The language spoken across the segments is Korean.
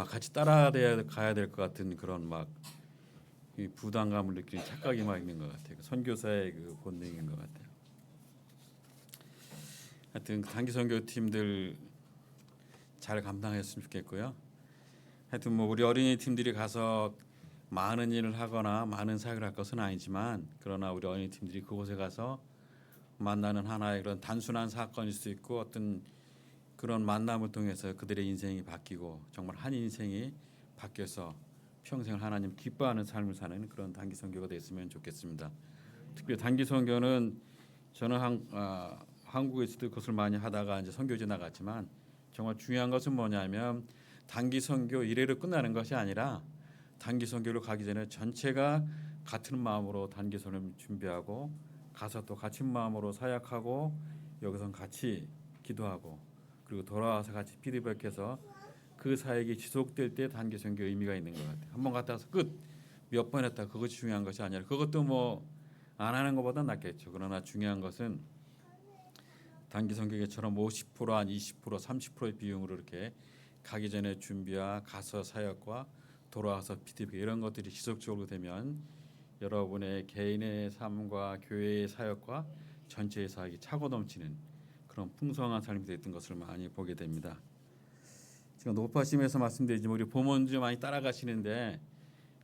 막 같이 따라가야 가야 될 것 같은 그런 막이 부담감을 느끼는 착각이 막 있는 것 같아요. 그 선교사의 그 본능인 것 같아요. 하여튼 단기 선교 팀들 잘 감당했으면 좋겠고요. 하여튼 뭐 우리 어린이 팀들이 가서 많은 일을 하거나 많은 사역을 할 것은 아니지만 그러나 우리 어린이 팀들이 그곳에 가서 만나는 하나의 그런 단순한 사건일 수 있고 어떤 그런 만남을 통해서 그들의 인생이 바뀌고 정말 한 인생이 바뀌어서 평생 하나님 기뻐하는 삶을 사는 그런 단기 선교가 됐으면 좋겠습니다. 특히 단기 선교는 저는 한, 아, 한국에서도 그것을 많이 하다가 이제 선교지 나갔지만 정말 중요한 것은 뭐냐면 단기 선교 이래로 끝나는 것이 아니라 단기 선교로 가기 전에 전체가 같은 마음으로 단기 선을 준비하고 가서 또 같은 마음으로 사역하고 여기서 같이 기도하고 그리고 돌아와서 같이 피드백해서 그 사역이 지속될 때 단기 선교 의미가 있는 것 같아요. 한 번 갔다 와서 끝 몇 번 했다 그것이 중요한 것이 아니라 그것도 뭐 안 하는 것보다 낫겠죠. 그러나 중요한 것은 단기 선교계처럼 50%한 20% 30%의 비용으로 이렇게 가기 전에 준비와 가서 사역과 돌아와서 피드백 이런 것들이 지속적으로 되면 여러분의 개인의 삶과 교회의 사역과 전체의 사역이 차고 넘치는 그런 풍성한 삶이 됐던 것을 많이 보게 됩니다. 제가 높아심에서 말씀드리지만 우리 부모님들 많이 따라가시는데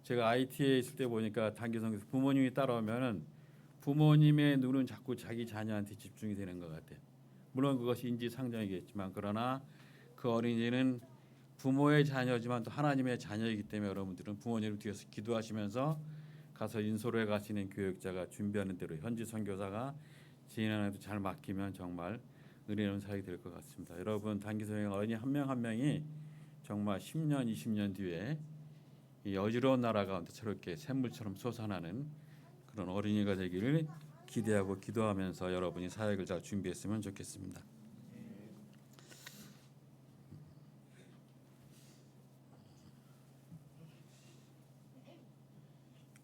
제가 IT에 있을 때 보니까 단기성에서 부모님이 따라오면은 부모님의 눈은 자꾸 자기 자녀한테 집중이 되는 것 같아요. 물론 그것이 인지 상정이겠지만 그러나 그 어린이는 부모의 자녀지만 또 하나님의 자녀이기 때문에 여러분들은 부모님을 뒤에서 기도하시면서 가서 인솔해 가시는 교육자가 준비하는 대로 현지 선교사가 지인한테도 잘 맡기면 정말 은혜는 사역이 될 것 같습니다. 여러분 단기소행 어린이 한 명 한 명이 정말 10년, 20년 뒤에 이 어지러운 나라 가운데 저렇게 샘물처럼 솟아나는 그런 어린이가 되기를 기대하고 기도하면서 여러분이 사역을 잘 준비했으면 좋겠습니다.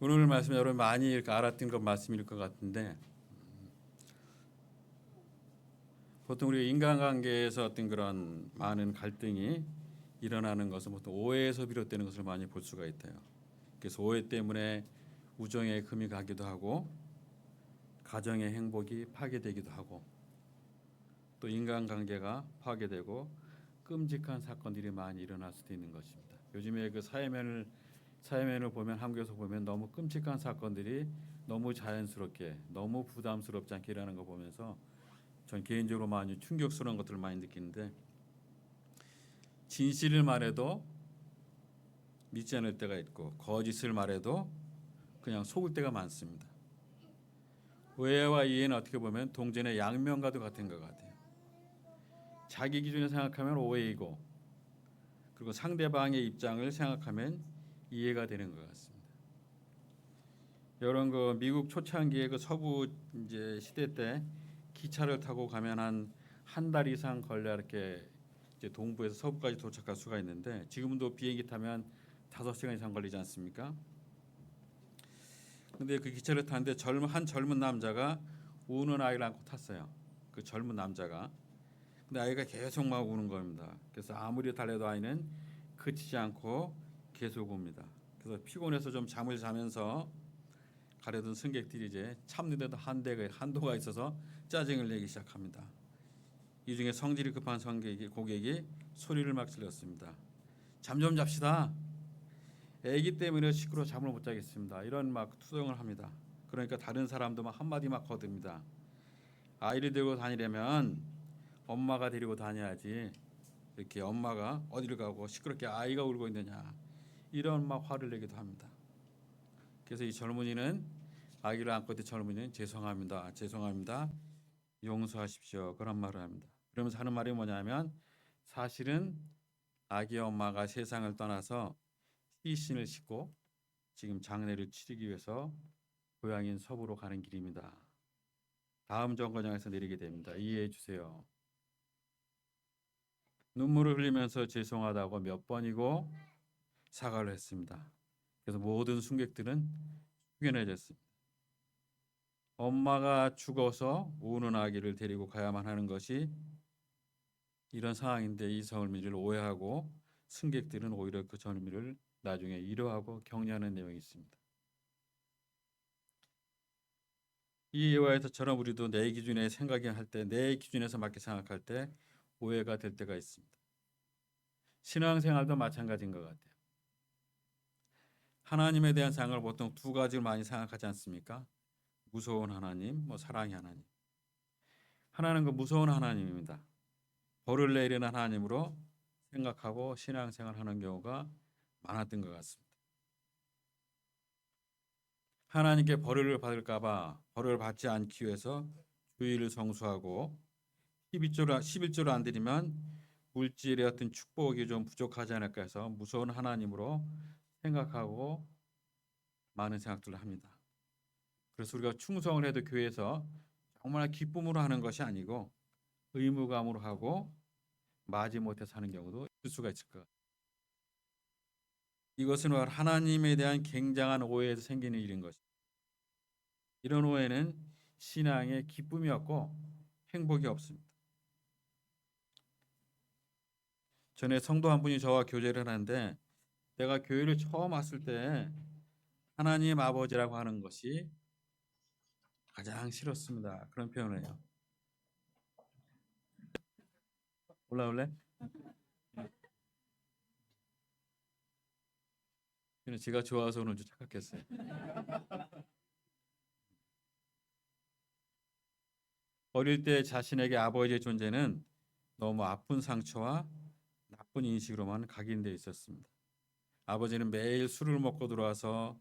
오늘 말씀 여러분 많이 알았던 것 말씀일 것 같은데 보통 우리 인간관계에서 어떤 그런 많은 갈등이 일어나는 것은 보통 오해에서 비롯되는 것을 많이 볼 수가 있대요. 그래서 오해 때문에 우정의 금이 가기도 하고 가정의 행복이 파괴되기도 하고 또 인간관계가 파괴되고 끔찍한 사건들이 많이 일어날 수도 있는 것입니다. 요즘에 그 사회면을 사회면을 보면 한국에서 보면 너무 끔찍한 사건들이 너무 자연스럽게 너무 부담스럽지 않게 일어나는 거 보면서 전 개인적으로 많이 충격스러운 것들을 많이 느끼는데 진실을 말해도 믿지 않을 때가 있고 거짓을 말해도 그냥 속을 때가 많습니다. 오해와 이해는 어떻게 보면 동전의 양면과도 같은 것 같아요. 자기 기준에 생각하면 오해이고 그리고 상대방의 입장을 생각하면 이해가 되는 것 같습니다. 이런 그 미국 초창기의 그 서부 이제 시대 때 기차를 타고 가면 한 한 달 이상 걸려 이렇게 이제 동부에서 서부까지 도착할 수가 있는데 지금도 비행기 타면 다섯 시간 이상 걸리지 않습니까? 근데 그 기차를 타는데 젊은 한 젊은 남자가 우는 아이를 안고 탔어요. 그 젊은 남자가. 근데 아이가 계속 막 우는 겁니다. 그래서 아무리 달래도 아이는 그치지 않고 계속 옵니다. 그래서 피곤해서 좀 잠을 자면서 가려던 승객들이 이제 참는데도 한대가 한도가 있어서 짜증을 내기 시작합니다. 이 중에 성질이 급한 성객이 고객이 소리를 막 질렀습니다. 잠 좀 잡시다. 애기 때문에 시끄러 잠을 못 자겠습니다. 이런 막 투정을 합니다. 그러니까 다른 사람도 막 한마디 막 거듭니다. 아이를 데리고 다니려면 엄마가 데리고 다녀야지. 이렇게 엄마가 어디를 가고 시끄럽게 아이가 울고 있느냐. 이런 막 화를 내기도 합니다. 그래서 이 젊은이는 아기를 안고 있던 젊은이는 죄송합니다. 죄송합니다. 용서하십시오. 그런 말을 합니다. 그러면서 하는 말이 뭐냐면 사실은 아기 엄마가 세상을 떠나서 시신을 싣고 지금 장례를 치르기 위해서 고향인 서부로 가는 길입니다. 다음 정거장에서 내리게 됩니다. 이해해 주세요. 눈물을 흘리면서 죄송하다고 몇 번이고 사과를 했습니다. 그래서 모든 승객들은 숙연해졌습니다. 엄마가 죽어서 우는 아기를 데리고 가야만 하는 것이 이런 상황인데 이 민주를 오해하고 승객들은 오히려 그 전미를 나중에 이러하고 격려하는 내용이 있습니다. 이 예화에서처럼 우리도 내 기준에 생각이 할 때, 내 기준에서 맞게 생각할 때 오해가 될 때가 있습니다. 신앙생활도 마찬가지인 것 같아요. 하나님에 대한 생각을 보통 두 가지를 많이 생각하지 않습니까? 무서운 하나님, 뭐 사랑의 하나님. 하나는 그 무서운 하나님입니다. 벌을 내리는 하나님으로 생각하고 신앙생활하는 경우가 많았던 것 같습니다. 하나님께 벌을 받을까봐 벌을 받지 않기 위해서 주의를 성수하고 11조를 11조를 안 드리면 물질의 어떤 축복이 좀 부족하지 않을까 해서 무서운 하나님으로 생각하고 많은 생각들을 합니다. 그래서 우리가 충성을 해도 교회에서 정말 기쁨으로 하는 것이 아니고 의무감으로 하고 마지못해 사는 경우도 있을 수가 있을 것 같아요. 이것은 하나님에 대한 굉장한 오해에서 생기는 일인 것입니다. 이런 오해는 신앙의 기쁨이 없고 행복이 없습니다. 전에 성도 한 분이 저와 교제를 하는데 내가 교회를 처음 왔을 때 하나님 아버지라고 하는 것이 가장 싫었습니다. 그런 표현을 해요. 올라올래? 그냥 제가 좋아서 오는 줄 착각했어요. 어릴 때 자신에게 아버지의 존재는 너무 아픈 상처와 나쁜 인식으로만 각인되어 있었습니다. 아버지는 매일 술을 먹고 들어와서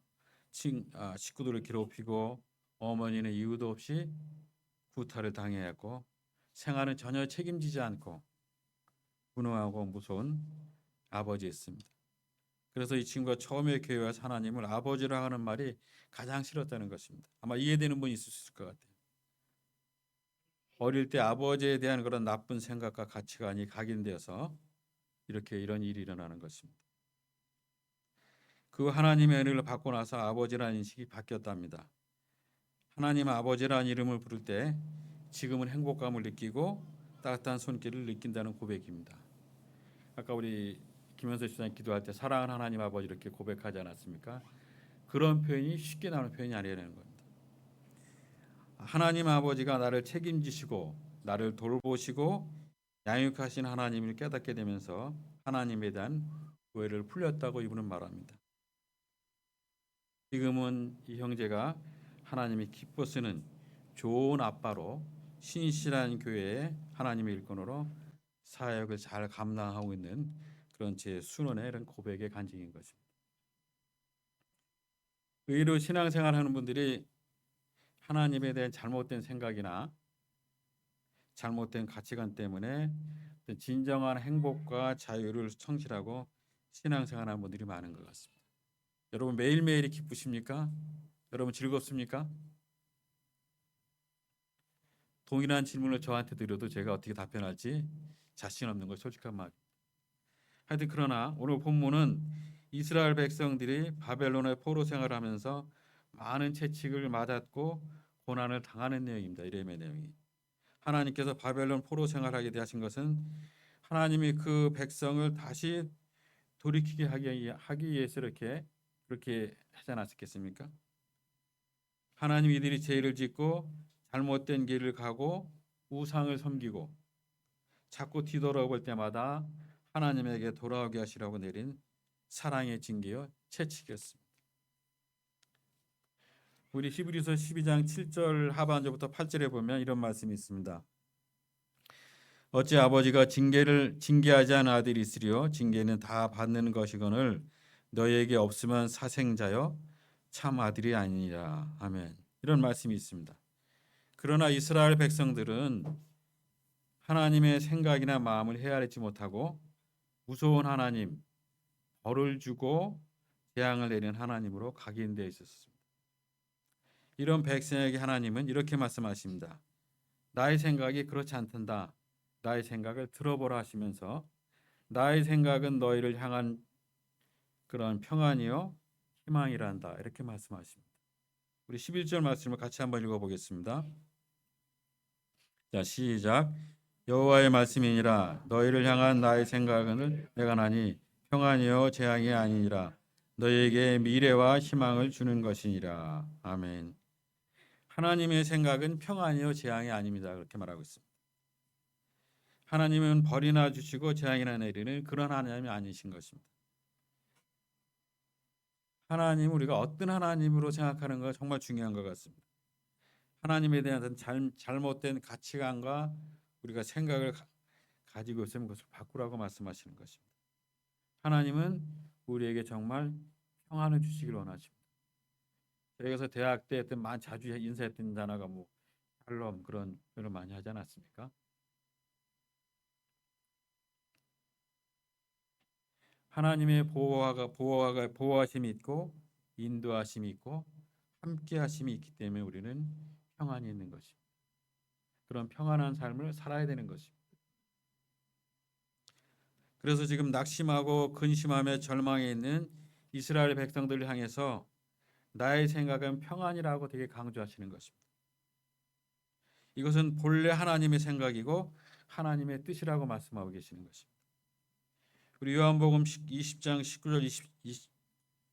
친, 아, 식구들을 괴롭히고 어머니는 이유도 없이 구타를 당해야 했고 생활은 전혀 책임지지 않고 분노하고 무서운 아버지였습니다. 그래서 이 친구가 처음에 교회 와서 하나님을 아버지라 하는 말이 가장 싫었다는 것입니다. 아마 이해되는 분이 있을 수 있을 것 같아요. 어릴 때 아버지에 대한 그런 나쁜 생각과 가치관이 각인되어서 이렇게 이런 일이 일어나는 것입니다. 그 하나님의 은혜를 받고 나서 아버지라는 인식이 바뀌었답니다. 하나님 아버지라는 이름을 부를 때 지금은 행복감을 느끼고 따뜻한 손길을 느낀다는 고백입니다. 아까 우리 김현수 시장 기도할 때 사랑하는 하나님 아버지 이렇게 고백하지 않았습니까? 그런 표현이 쉽게 나오는 표현이 아니라는 겁니다. 하나님 아버지가 나를 책임지시고 나를 돌보시고 양육하신 하나님을 깨닫게 되면서 하나님에 대한 오해를 풀렸다고 이분은 말합니다. 지금은 이 형제가 하나님이 기뻐 쓰는 좋은 아빠로 신실한 교회의 하나님의 일꾼으로 사역을 잘 감당하고 있는 그런 제 순원의 이런 고백의 간증인 것입니다. 의로 신앙생활 하는 분들이 하나님에 대한 잘못된 생각이나 잘못된 가치관 때문에 진정한 행복과 자유를 청실하고 신앙생활하는 분들이 많은 것 같습니다. 여러분 매일매일이 기쁘십니까? 여러분 즐겁습니까? 동일한 질문을 저한테 드려도 제가 어떻게 답변할지 자신 없는 걸 솔직한 말. 하여튼 그러나 오늘 본문은 이스라엘 백성들이 바벨론의 포로 생활하면서 많은 채찍을 맞았고 고난을 당하는 내용입니다. 이름의 내용이. 하나님께서 바벨론 포로 생활하게 되신 것은 하나님이 그 백성을 다시 돌이키게 하기 위해서 이렇게 그렇게 하지 않았겠습니까? 하나님 이들이 죄를 짓고 잘못된 길을 가고 우상을 섬기고 자꾸 뒤돌아볼 때마다 하나님에게 돌아오게 하시라고 내린 사랑의 징계여 채찍이었습니다. 우리 히브리서 12장 7절 하반절부터 8절에 보면 이런 말씀이 있습니다. 어찌 아버지가 징계를 징계하지 않은 아들이 있으리요 징계는 다 받는 것이거늘 너희에게 없으면 사생자여 참 아들이 아니니라 아멘 이런 말씀이 있습니다. 그러나 이스라엘 백성들은 하나님의 생각이나 마음을 헤아리지 못하고 무서운 하나님 벌을 주고 재앙을 내리는 하나님으로 각인되어 있었습니다. 이런 백성에게 하나님은 이렇게 말씀하십니다. 나의 생각이 그렇지 않단다. 나의 생각을 들어보라 하시면서 나의 생각은 너희를 향한 그런 평안이요 희망이란다. 이렇게 말씀하십니다. 우리 11절 말씀을 같이 한번 읽어 보겠습니다. 자, 시작. 여호와의 말씀이니라 너희를 향한 나의 생각은 내가 나니 평안이요 재앙이 아니니라 너에게 미래와 희망을 주는 것이니라 아멘. 하나님의 생각은 평안이요 재앙이 아닙니다. 그렇게 말하고 있습니다. 하나님은 벌이나 주시고 재앙이나 내리는 그런 하나님이 아니신 것입니다. 하나님 우리가 어떤 하나님으로 생각하는 가 정말 중요한 것 같습니다. 하나님에 대한 잘, 잘못된 가치관과 우리가 생각을 가, 가지고 있으면 그것을 바꾸라고 말씀하시는 것입니다. 하나님은 우리에게 정말 평안을 주시길 원하십니다. 여기서 대학 때 했던 만 자주 인사했던 단어가 뭐 샬롬 그런 표현을 많이 하지 않았습니까? 하나님의 보호가 보호가 보호하심이 있고 인도하심이 있고 함께하심이 있기 때문에 우리는 평안이 있는 것입니다. 그런 평안한 삶을 살아야 되는 것입니다. 그래서 지금 낙심하고 근심함에 절망해 있는 이스라엘 백성들을 향해서 나의 생각은 평안이라고 되게 강조하시는 것입니다. 이것은 본래 하나님의 생각이고 하나님의 뜻이라고 말씀하고 계시는 것입니다. 우리 요한복음 20장 19절 20,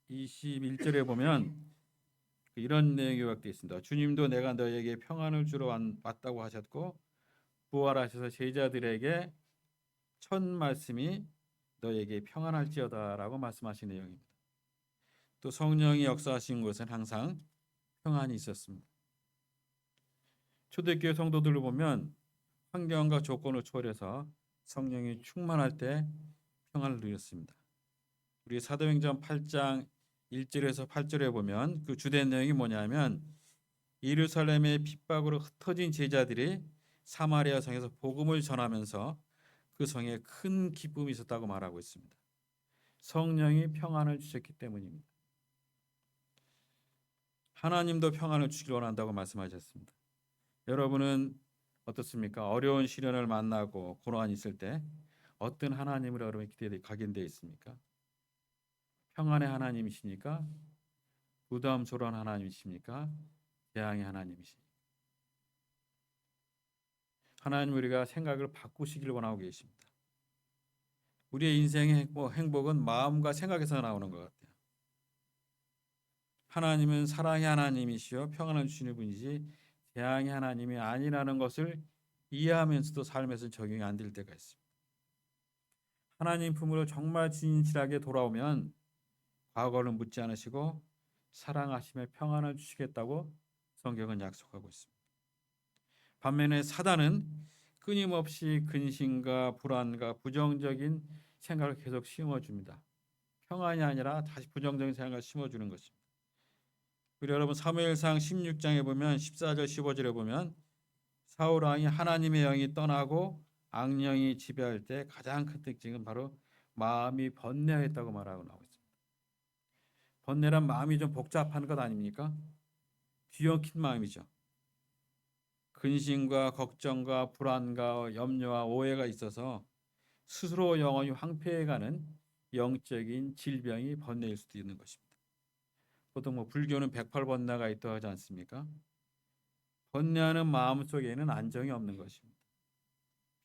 21절에 보면 이런 내용이 요약되어 있습니다. 주님도 내가 너에게 평안을 주러 왔다고 하셨고 부활하셔서 제자들에게 첫 말씀이 너에게 평안할지어다라고 말씀하신 내용입니다. 또 성령이 역사하신 곳은 항상 평안이 있었습니다. 초대교회 성도들을 보면 환경과 조건을 초월해서 성령이 충만할 때 평안을 누렸습니다. 우리 사도행전 8장 1절에서 8절에 보면 그 주된 내용이 뭐냐면 예루살렘의 핍박으로 흩어진 제자들이 사마리아 성에서 복음을 전하면서 그 성에 큰 기쁨이 있었다고 말하고 있습니다. 성령이 평안을 주셨기 때문입니다. 하나님도 평안을 주길 원한다고 말씀하셨습니다. 여러분은 어떻습니까? 어려운 시련을 만나고 고난이 있을 때 어떤 하나님을 여러분 기대에 각인되어 있습니까? 평안의 하나님이십니까? 부담스러운 하나님이십니까? 재앙의 하나님이십니까? 하나님 우리가 생각을 바꾸시길 원하고 계십니다. 우리의 인생의 행복은 마음과 생각에서 나오는 것 같아요. 하나님은 사랑의 하나님이시여 평안을 주시는 분이지 재앙의 하나님이 아니라는 것을 이해하면서도 삶에서 적용이 안 될 때가 있습니다. 하나님 품으로 정말 진실하게 돌아오면 과거를 묻지 않으시고 사랑하심에 평안을 주시겠다고 성경은 약속하고 있습니다. 반면에 사단은 끊임없이 근심과 불안과 부정적인 생각을 계속 심어줍니다. 평안이 아니라 다시 부정적인 생각을 심어주는 것입니다. 우리 여러분 사무엘상 16장에 보면 14절 15절에 보면 사울 왕이 하나님의 영이 떠나고 악령이 지배할 때 가장 큰 특징은 바로 마음이 번뇌했다고 말하고 나오고 있습니다. 번뇌란 마음이 좀 복잡한 것 아닙니까? 뒤엉킨 마음이죠. 근심과 걱정과 불안과 염려와 오해가 있어서 스스로 영혼이 황폐해가는 영적인 질병이 번뇌일 수도 있는 것입니다. 보통 뭐 불교는 108번뇌가 있다고 하지 않습니까? 번뇌하는 마음 속에는 안정이 없는 것입니다.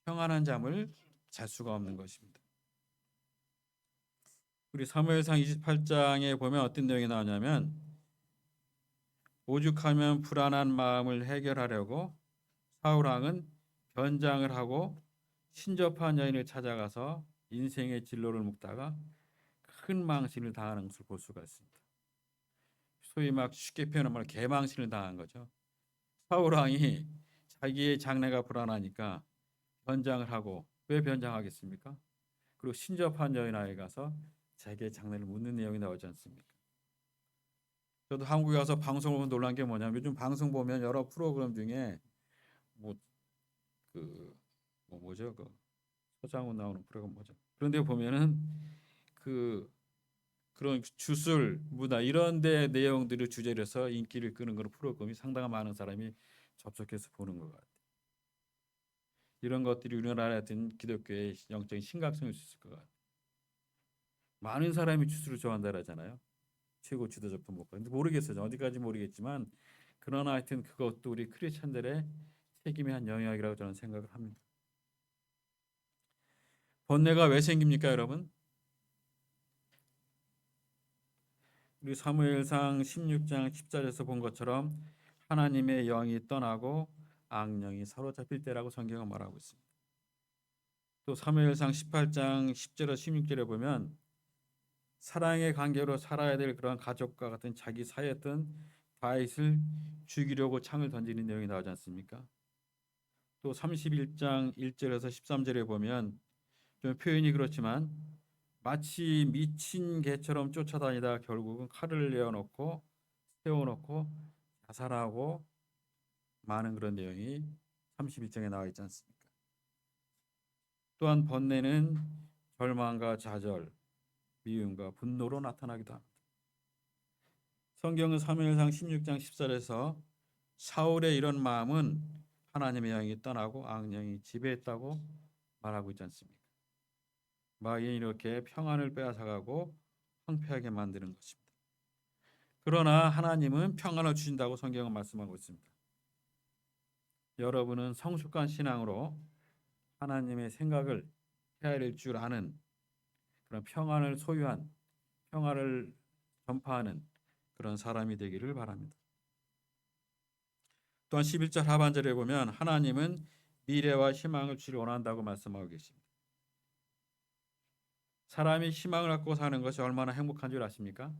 평안한 잠을 잘 수가 없는 것입니다. 우리 사무엘상 28장에 보면 어떤 내용이 나오냐면 오죽하면 불안한 마음을 해결하려고 사울 왕은 변장을 하고 신접한 여인을 찾아가서 인생의 진로를 묵다가 큰 망신을 당하는 것을 볼 수가 있습니다. 소위 막 쉽게 표현하면 개망신을 당한 거죠. 사울 왕이 자기의 장래가 불안하니까 변장을 하고 왜 변장하겠습니까? 그리고 신접한 여인아에 가서 자기의 장래를 묻는 내용이 나오지 않습니까? 저도 한국에 와서 방송을 보면 놀란 게 뭐냐면 요즘 방송 보면 여러 프로그램 중에 뭐 그 뭐 뭐죠 그 서장훈 나오는 프로그램 뭐죠? 그런데 보면은 그 그런 주술 문화 이런 데 내용들을 주제로 해서 인기를 끄는 그런 프로그램이 상당한 많은 사람이 접속해서 보는 것 같아요. 이런 것들이 우리나라에 어떤 기독교의 영적인 심각성일 수 있을 것 같아요. 많은 사람이 주술을 좋아한다 그러잖아요. 최고 지도적 분목가. 근데 모르겠어요. 어디까지 모르겠지만 그러나 하여튼 그것도 우리 크리스천들의 책임의 한 영역이라고 저는 생각을 합니다. 번뇌가 왜 생깁니까, 여러분? 우리 사무엘상 16장 10절에서 본 것처럼 하나님의 영이 떠나고 악령이 사로잡힐 때라고 성경은 말하고 있습니다. 또 사무엘상 18장 10절에서 16절에 보면 사랑의 관계로 살아야 될 그런 가족과 같은 자기 사이였던 다윗을 죽이려고 창을 던지는 내용이 나오지 않습니까? 또 31장 1절에서 13절에 보면 좀 표현이 그렇지만 마치 미친 개처럼 쫓아다니다 결국은 칼을 내어놓고 세워놓고 자살하고 많은 그런 내용이 31장에 나와 있지 않습니까? 또한 번뇌는 절망과 좌절, 미움과 분노로 나타나기도 합니다. 성경은 사무엘상 16장 14절에서 사울의 이런 마음은 하나님의 영이 떠나고 악령이 지배했다고 말하고 있지 않습니까? 마귀는 이렇게 평안을 빼앗아가고 황폐하게 만드는 것입니다. 그러나 하나님은 평안을 주신다고 성경은 말씀하고 있습니다. 여러분은 성숙한 신앙으로 하나님의 생각을 헤아릴 줄 아는 그런 평안을 소유한 평안을 전파하는 그런 사람이 되기를 바랍니다. 또한 11절 하반절에 보면 하나님은 미래와 희망을 주를 원한다고 말씀하고 계십니다. 사람이 희망을 갖고 사는 것이 얼마나 행복한 줄 아십니까?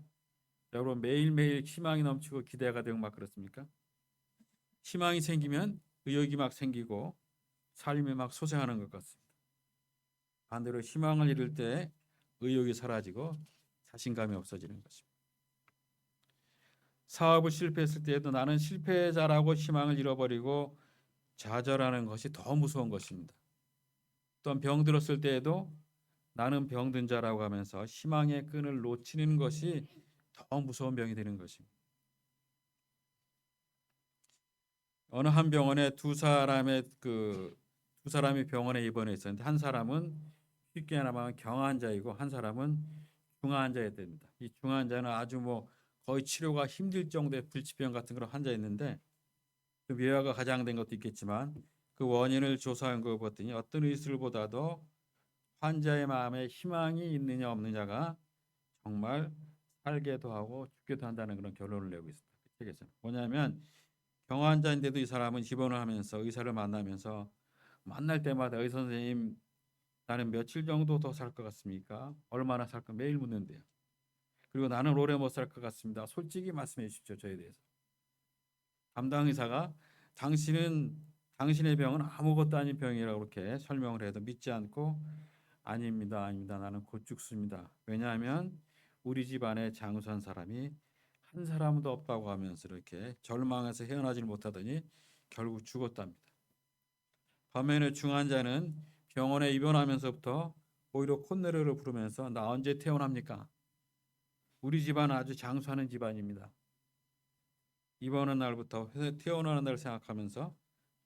여러분 매일매일 희망이 넘치고 기대가 되고 막 그렇습니까? 희망이 생기면 의욕이 막 생기고 삶이 막 소생하는 것 같습니다. 반대로 희망을 잃을 때 의욕이 사라지고 자신감이 없어지는 것입니다. 사업을 실패했을 때에도 나는 실패자라고 희망을 잃어버리고 좌절하는 것이 더 무서운 것입니다. 또한 병 들었을 때에도 나는 병든 자라고 하면서 희망의 끈을 놓치는 것이 더 무서운 병이 되는 것입니다. 어느 한 병원에 두 사람의 그 두 사람이 병원에 입원해 있었는데 한 사람은 쉽게 말하면 경환자이고 한 사람은 중환자였답니다. 이 중환자는 아주 뭐 거의 치료가 힘들 정도의 불치병 같은 그런 환자였는데 그 뇌화가 가장된 것도 있겠지만 그 원인을 조사한 거 봤더니 어떤 의술보다도 환자의 마음에 희망이 있느냐 없느냐가 정말 살게도 하고 죽게도 한다는 그런 결론을 내고 있습니다. 그 책에서는 뭐냐면 병환자인데도 이 사람은 입원을 하면서 의사를 만나면서 만날 때마다 의사 선생님 나는 며칠 정도 더 살 것 같습니까? 얼마나 살까 매일 묻는데요. 그리고 나는 오래 못 살 것 같습니다. 솔직히 말씀해 주십시오 저에 대해서. 담당 의사가 당신은 당신의 병은 아무것도 아닌 병이라고 그렇게 설명을 해도 믿지 않고 아닙니다, 아닙니다. 나는 곧 죽습니다. 왜냐하면 우리 집안에 장수한 사람이 한 사람도 없다고 하면서 이렇게 절망해서 헤어나질 못하더니 결국 죽었답니다. 반면에 중환자는 병원에 입원하면서부터 오히려 콧노래를 부르면서 나 언제 태어납니까? 우리 집안 아주 장수하는 집안입니다. 입원한 날부터 태어나는 날 생각하면서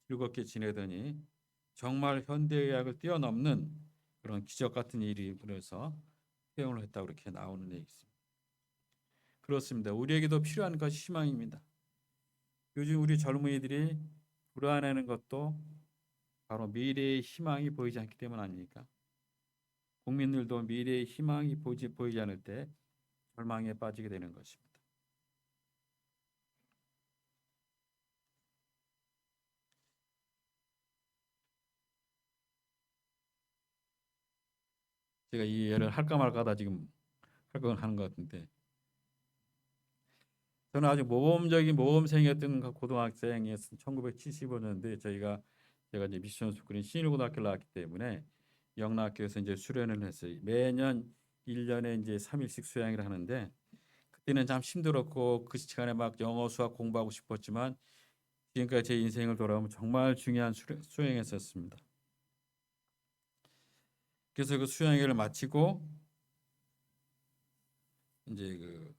즐겁게 지내더니 정말 현대의학을 뛰어넘는 그런 기적 같은 일이 그래서 퇴원을 했다고 그렇게 나오는 얘기 있습니다. 그렇습니다. 우리에게도 필요한 것이 희망입니다. 요즘 우리 젊은이들이 불안해하는 것도 바로 미래의 희망이 보이지 않기 때문 아닙니까? 국민들도 미래의 희망이 보지 보이지 않을 때 절망에 빠지게 되는 것입니다. 제가 이 예를 할까 말까 하다 지금 할 건 하는 것 같은데 저는 아주 모범적인 모범생이었던 그 고등학생이었던 1975년도에 저희가 제가 이제 미션 스쿨인 신일고등학교를 나왔기 때문에 영락교에서 이제 수련을 했어요. 매년 1년에 이제 3일씩 수양을 하는데 그때는 참 힘들었고 그 시간에 막 영어 수학 공부하고 싶었지만 지금까지 제 인생을 돌아보면 정말 중요한 수행했었습니다. 그래서 그 수양회를 마치고 이제 그,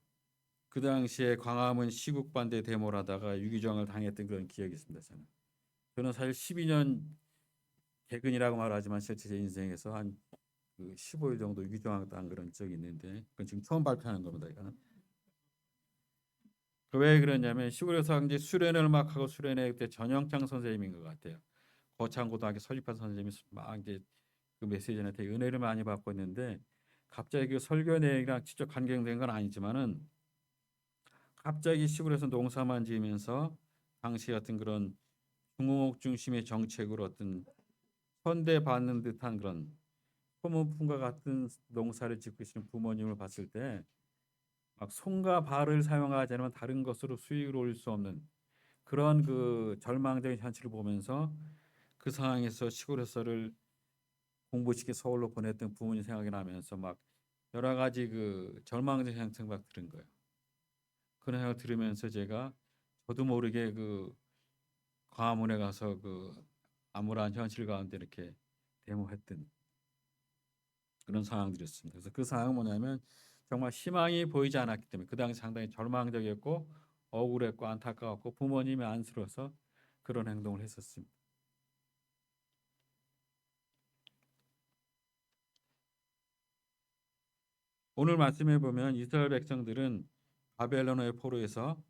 그 당시에 광화문 시국 반대 데모를 하다가 유기정을 당했던 그런 기억이 있습니다. 저는 저는 사실 12년 개근이라고 말하지만 실제 제 인생에서 한그 15일 정도 유기정을 당한 그런 적이 있는데 그건 지금 처음 발표하는 겁니다. 이거는. 왜 그러냐면 시골에서 이제 수련을 막 하고 수련회 그때 전영창 선생님인 것 같아요. 거창고등학교 설립한 선생님이 막 이제 그 메시지한테 은혜를 많이 받고 있는데 갑자기 그 설교 내용이랑 직접 관계된 건 아니지만은 갑자기 시골에서 농사만 지으면서 당시 같은 그런 중흥옥 중심의 정책으로 어떤 선대받는 듯한 그런 소문품과 같은 농사를 짓고 계시는 부모님을 봤을 때 막 손과 발을 사용하지 않으면 다른 것으로 수익을 올릴 수 없는 그런 그 절망적인 현실을 보면서 그 상황에서 시골에서를 공부시켜 서울로 보냈던 부모님 생각이 나면서 막 여러 가지 그 절망적인 생각 막 들은 거예요. 그런 생각 들으면서 제가 저도 모르게 그 광화문에 가서 그 암울한 현실 가운데 이렇게 데모했던 그런 상황들이었습니다. 그래서 그 상황은 뭐냐면 정말 희망이 보이지 않았기 때문에 그 당시 상당히 절망적이었고 억울했고 안타까웠고 부모님이 안쓰러워서 그런 행동을 했었습니다. 오늘 말씀해 보면 이스라엘 백성들은 바벨론의 포로에서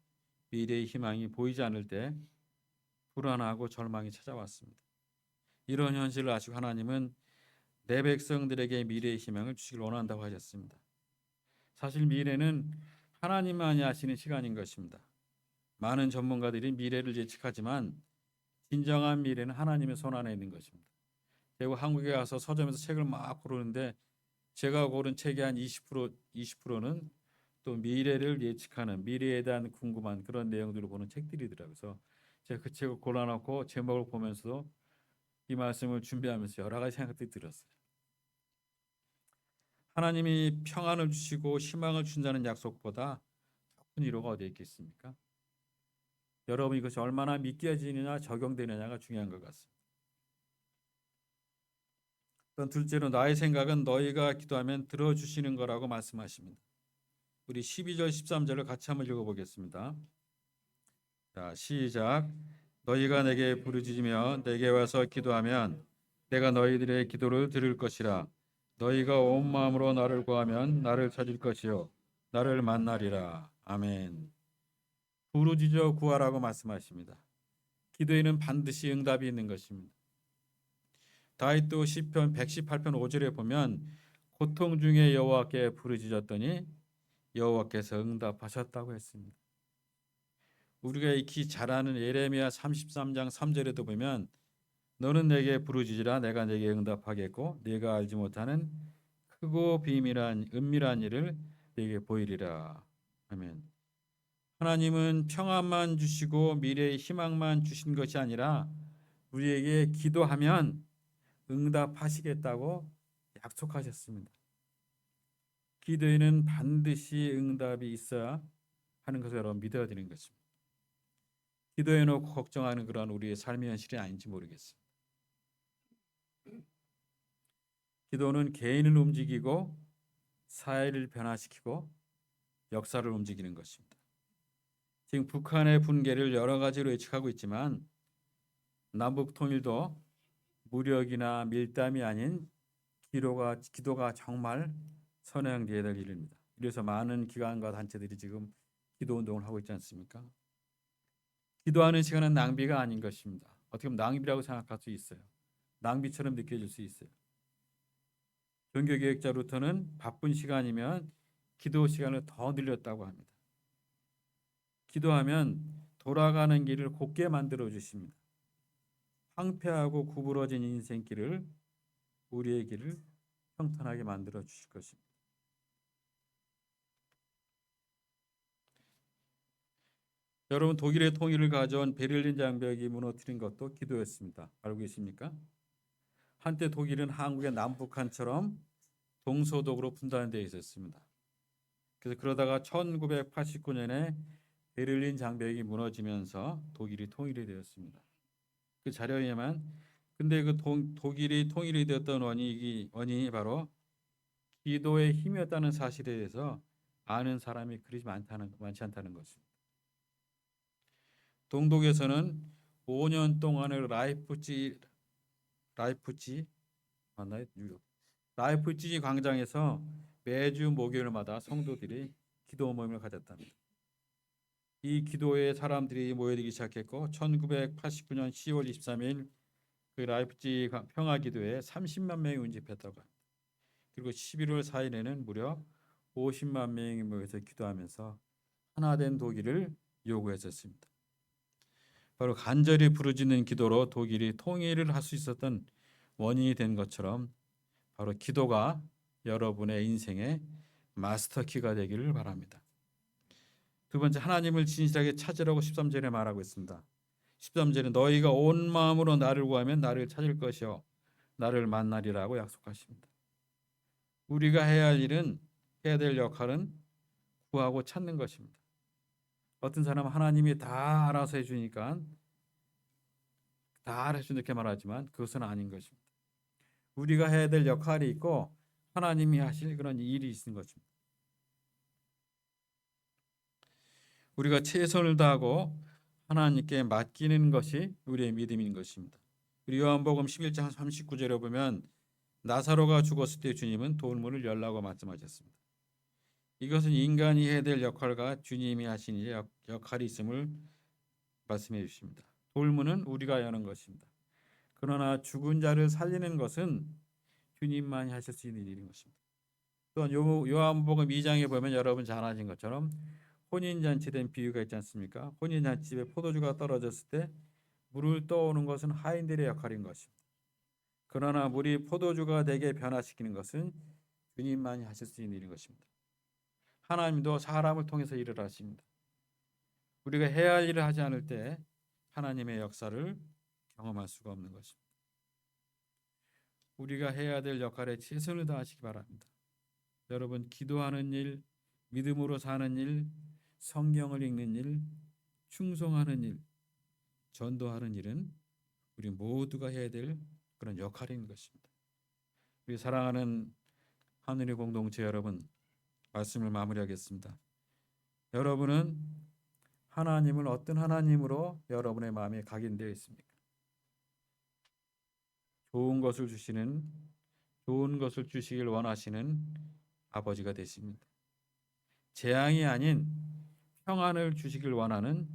미래의 희망이 보이지 않을 때 불안하고 절망이 찾아왔습니다. 이런 현실을 아시고 하나님은 내 백성들에게 미래의 희망을 주시길 원한다고 하셨습니다. 사실 미래는 하나님만이 아시는 시간인 것입니다. 많은 전문가들이 미래를 예측하지만 진정한 미래는 하나님의 손 안에 있는 것입니다. 제가 한국에 가서 서점에서 책을 막 고르는데 제가 고른 책의 한 20% 20%는 또 미래를 예측하는 미래에 대한 궁금한 그런 내용들을 보는 책들이더라고요. 그래서 제가 그 책을 골라놓고 제목을 보면서도 이 말씀을 준비하면서 여러 가지 생각들이 들었어요. 하나님이 평안을 주시고 희망을 준다는 약속보다 더큰 위로가 어디에 있겠습니까? 여러분 이것이 얼마나 믿겨지느냐 적용되느냐가 중요한 것 같습니다. 또 둘째로 나의 생각은 너희가 기도하면 들어주시는 거라고 말씀하십니다. 우리 12절 13절을 같이 한번 읽어보겠습니다. 자 시작 너희가 내게 부르짖으며 내게 와서 기도하면 내가 너희들의 기도를 들을 것이라 너희가 온 마음으로 나를 구하면 나를 찾을 것이요 나를 만나리라 아멘 부르짖어 구하라고 말씀하십니다. 기도에는 반드시 응답이 있는 것입니다. 다윗도 시편 118편 5절에 보면 고통 중에 여호와께 부르짖었더니 여호와께서 응답하셨다고 했습니다. 우리가 익히 잘 아는 예레미야 33장 3절에도 보면 너는 내게 부르짖으라 내가 내게 응답하겠고 네가 알지 못하는 크고 비밀한 은밀한 일을 네게 보이리라. 아멘. 하나님은 평안만 주시고 미래의 희망만 주신 것이 아니라 우리에게 기도하면 응답하시겠다고 약속하셨습니다. 기도에는 반드시 응답이 있어야 하는 것을 여러분 믿어야 되는 것입니다. 기도해 놓고 걱정하는 그런 우리의 삶의 현실이 아닌지 모르겠습니다. 기도는 개인을 움직이고 사회를 변화시키고 역사를 움직이는 것입니다. 지금 북한의 분계를 여러 가지로 예측하고 있지만 남북 통일도 무력이나 밀담이 아닌 기도가 기도가 정말 선행되어야 될 일입니다. 그래서 많은 기관과 단체들이 지금 기도 운동을 하고 있지 않습니까? 기도하는 시간은 낭비가 아닌 것입니다. 어떻게 보면 낭비라고 생각할 수 있어요. 낭비처럼 느껴질 수 있어요. 종교개혁자로서는 바쁜 시간이면 기도 시간을 더 늘렸다고 합니다. 기도하면 돌아가는 길을 곱게 만들어 주십니다. 황폐하고 구부러진 인생길을 우리의 길을 평탄하게 만들어 주실 것입니다. 여러분 독일의 통일을 가져온 베를린 장벽이 무너뜨린 것도 기도였습니다. 알고 계십니까? 한때 독일은 한국의 남북한처럼 동서독으로 분단되어 있었습니다. 그래서 그러다가 1989년에 베를린 장벽이 무너지면서 독일이 통일이 되었습니다. 그 자료에만 근데 그 동, 독일이 통일이 되었던 원인이 원인이 바로 기도의 힘이었다는 사실에 대해서 아는 사람이 그리 많다는 많지 않다는 것입니다. 동독에서는 5년 동안의 라이프치 라이프치 맞나요? 라이프치 광장에서 매주 목요일마다 성도들이 기도 모임을 가졌답니다. 이 기도에 사람들이 모여들기 시작했고 1989년 10월 23일 그 라이프치 평화 기도에 30만 명이 운집했다고 합니다. 그리고 11월 4일에는 무려 50만 명이 모여서 기도하면서 하나 된 독일을 요구했었습니다. 바로 간절히 부르짖는 기도로 독일이 통일을 할 수 있었던 원인이 된 것처럼 바로 기도가 여러분의 인생의 마스터 키가 되기를 바랍니다. 두 번째 하나님을 진실하게 찾으라고 13절에 말하고 있습니다. 13절에 너희가 온 마음으로 나를 구하면 나를 찾을 것이요 나를 만나리라고 약속하십니다. 우리가 해야 할 일은 해야 될 역할은 구하고 찾는 것입니다. 어떤 사람은 하나님이 다 알아서 해주니까 다 알아서 이렇게 말하지만 그것은 아닌 것입니다. 우리가 해야 될 역할이 있고 하나님이 하실 그런 일이 있는 것입니다. 우리가 최선을 다하고 하나님께 맡기는 것이 우리의 믿음인 것입니다. 우리 요한복음 11장 39절에 보면 나사로가 죽었을 때 주님은 돌문을 열라고 말씀하셨습니다. 이것은 인간이 해야 될 역할과 주님이 하신 역, 역할이 있음을 말씀해 주십니다. 돌문은 우리가 여는 것입니다. 그러나 죽은 자를 살리는 것은 주님만이 하실 수 있는 일인 것입니다. 또한 요, 요한복음 2장에 보면 여러분 잘 아신 것처럼 혼인잔치 된 비유가 있지 않습니까? 혼인잔치에 포도주가 떨어졌을 때 물을 떠오는 것은 하인들의 역할인 것입니다. 그러나 물이 포도주가 되게 변화시키는 것은 주님만이 하실 수 있는 일인 것입니다. 하나님도 사람을 통해서 일을 하십니다. 우리가 해야 할 일을 하지 않을 때 하나님의 역사를 경험할 수가 없는 것입니다. 우리가 해야 될 역할에 최선을 다하시기 바랍니다. 여러분 기도하는 일, 믿음으로 사는 일, 성경을 읽는 일, 충성하는 일, 전도하는 일은 우리 모두가 해야 될 그런 역할인 것입니다. 우리 사랑하는 하늘의 공동체 여러분, 말씀을 마무리하겠습니다. 여러분은 하나님을 어떤 하나님으로 여러분의 마음에 각인되어 있습니까? 좋은 것을 주시는 좋은 것을 주시길 원하시는 아버지가 되십니다. 재앙이 아닌 평안을 주시길 원하는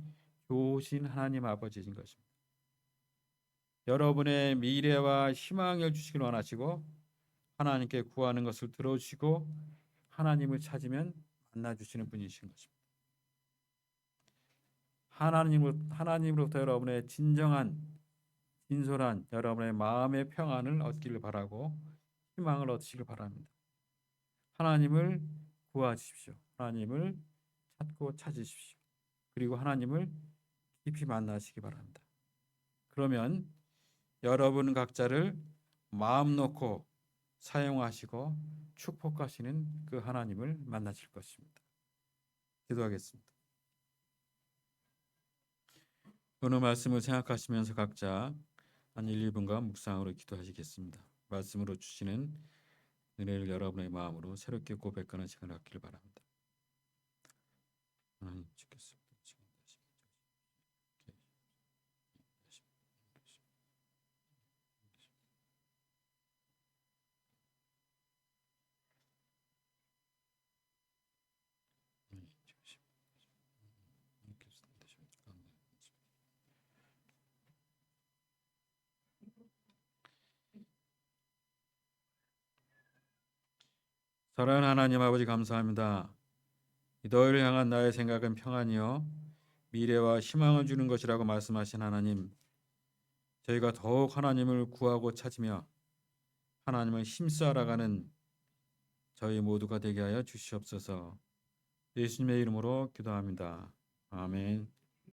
좋으신 하나님 아버지인 것입니다. 여러분의 미래와 희망을 주시길 원하시고 하나님께 구하는 것을 들어주시고 하나님을 찾으면 만나 주시는 분이신 것입니다. 하나님으로 하나님으로부터 여러분의 진정한 진솔한 여러분의 마음의 평안을 얻기를 바라고 희망을 얻으시길 바랍니다. 하나님을 구하십시오. 하나님을 찾고 찾으십시오. 그리고 하나님을 깊이 만나시기 바랍니다. 그러면 여러분 각자를 마음 놓고 사용하시고 축복하시는 그 하나님을 만나실 것입니다. 기도하겠습니다. 오늘 말씀을 생각하시면서 각자 한 1, 2분간 묵상으로 기도하시겠습니다. 말씀으로 주시는 은혜를 여러분의 마음으로 새롭게 고백하는 시간을 갖기를 바랍니다. 하나님 주겠습니다. 지금 다시 사랑하는 하나님 아버지 감사합니다. 너희를 향한 나의 생각은 평안이요 미래와 희망을 주는 것이라고 말씀하신 하나님. 저희가 더욱 하나님을 구하고 찾으며 하나님을 힘써 알아가는 저희 모두가 되게 하여 주시옵소서. 예수님의 이름으로 기도합니다. 아멘.